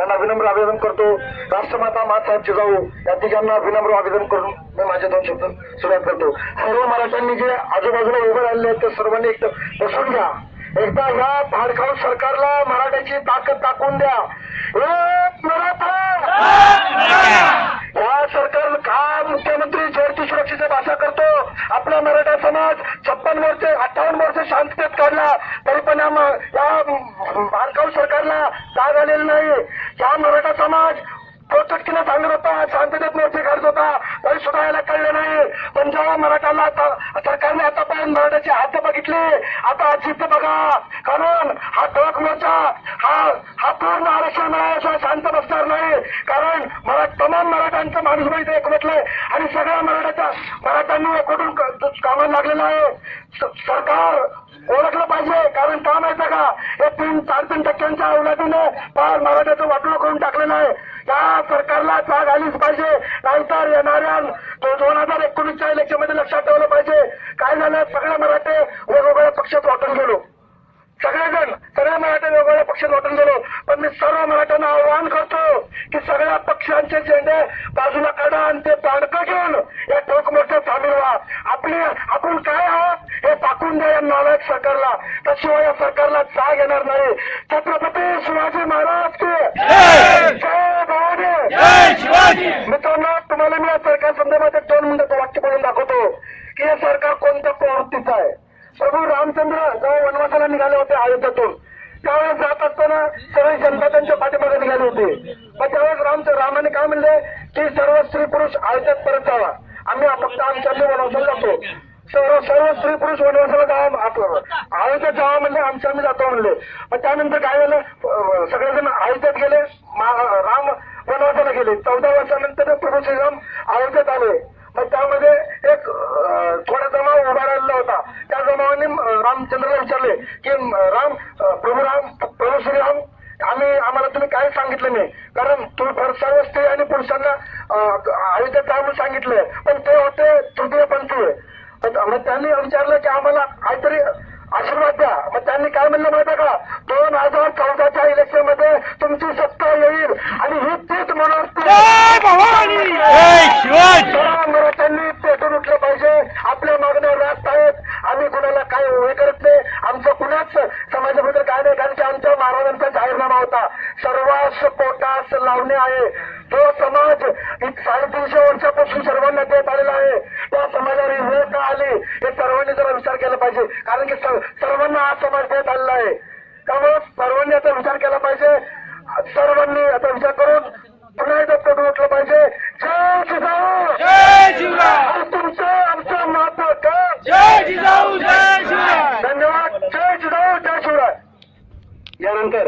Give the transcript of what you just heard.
त्यांना विनम्र अभिवादन करतो. राष्ट्रमाता मासाहेब जिजाऊ या तिघांना विनम्र अभिवादन करून मी माझे दोन शब्द सुरुवात करतो. सर्व मराठ्यांनी जे आजूबाजूला उभे राहिले आहेत ते सर्वांनी एक बसून घ्या. एकदा या भाडखाऊ सरकारला मराठ्याची ताकद दाखवून द्या. मराठा! दोन वर्ष शांततेत काढला. तरी पण या म- सरकारला जाग आलेली नाही. या मराठा समाज प्रोटेक्टीने सांगत होता शांततेत मोर्चे काढत होता. तरी सुद्धा याला कळलं नाही. पण जेव्हा मराठाला आता- सरकारने आतापर्यंत मराठ्याचे हात बघितले आता जिद्द बघा. कारण हा टळक मोर्चा हा हा पूर्ण आरक्षण मिळाल्याशिवाय शांत बसणार नाही. कारण मला तमाम मराठ्यांचं माणूस माहिती घेतलंय आणि सगळ्या मराठ्याच्या मराठ्यांनी एकवटून कामाला लागलेलं आहे. सरकार ओळखलं पाहिजे कारण का माहिती का? हे तीन चार तीन टक्क्यांच्या अवलादीने फार मराठ्याचं वाटलं करून टाकलेलं आहे. या सरकारला जाग आलीच पाहिजे नाहीतर येणाऱ्या दोन हजार एकोणीसच्या इलेक्शनमध्ये लक्षात ठेवलं पाहिजे. काय झालं? सगळे मराठे वेगवेगळ्या पक्षात वाटून गेलो. सगळेजण सगळे मराठे वेगवेगळ्या पक्षात वाटून गेलो. पण मी सर्व मराठ्यांना आवाहन करतो की सगळ्या पक्षांचे झेंडे बाजूला काढा आणि ते ताडकं घेऊन या टोक मोठ्यात सामील व्हा. आपली आपण काय आहोत हे दाखवून द्या या नालायक सरकारला. त्याशिवाय या सरकारला जाग येणार नाही. छत्रपती शिवाजी महाराज की जय! भवानी! मित्रांनो तुम्हाला मी या सरकार संदर्भात एक दोन मिनिटाचं वाक्य बोलून दाखवतो की हे सरकार कोणत्या प्रवृत्तीचं आहे? प्रभू रामचंद्र जेव्हा वनवासाला निघाले होते अयोध्येतून त्यावेळेस जात सगळी जनता त्यांच्या पाठीमागे निघाली होती. मग त्यावेळेस राम रामाने काय म्हणले? की सर्व स्त्री पुरुष अयोध्येत परत जावा. आम्ही फक्त आमच्या वनवासाला जातो. सर्व सर्व स्त्री पुरुष वनवासाला जावा आपलं जावा म्हणजे आमच्या आम्ही जातो म्हणले. मग त्यानंतर काय झालं? सगळेजण अयोध्येत गेले. राम वनवासाला गेले. चौदा वर्षानंतर प्रभू श्रीराम अयोध्येत आले. मग त्यामध्ये एक थोडा जमाव उभा राहिलेला होता. त्या जमावाने रामचंद्रला विचारले की राम प्रभू राम प्रभू श्रीराम आम्ही आम्हाला तुम्ही काय सांगितलं नाही. कारण तुम्ही फार सर्व स्त्री आणि पुरुषांना अं, अयोध्येत सांगितलं सांगितलंय? पण ते होते तृतीय पंथी मग त्यांनी विचारलं की आम्हाला काहीतरी आशीर्वाद द्या. मग त्यांनी काय म्हणलं माहिती कमावता सर्वांश पोटास लावणे आहे. जो समाज साडे तीनशे वर्षापासून सर्वांना देत आलेला आहे त्या समाजावर वेळ का आली? हे सर्वांनी जरा विचार केला पाहिजे. कारण की सर्वांना हा समाज देत आलेला आहे. त्यामुळे सर्वांनी आता विचार केला पाहिजे. सर्वांनी आता विचार करून पुन्हा एकदा करून उठलं पाहिजे. जय जिजाऊ! तुमचं आमचं माता का? जय जिजाऊ!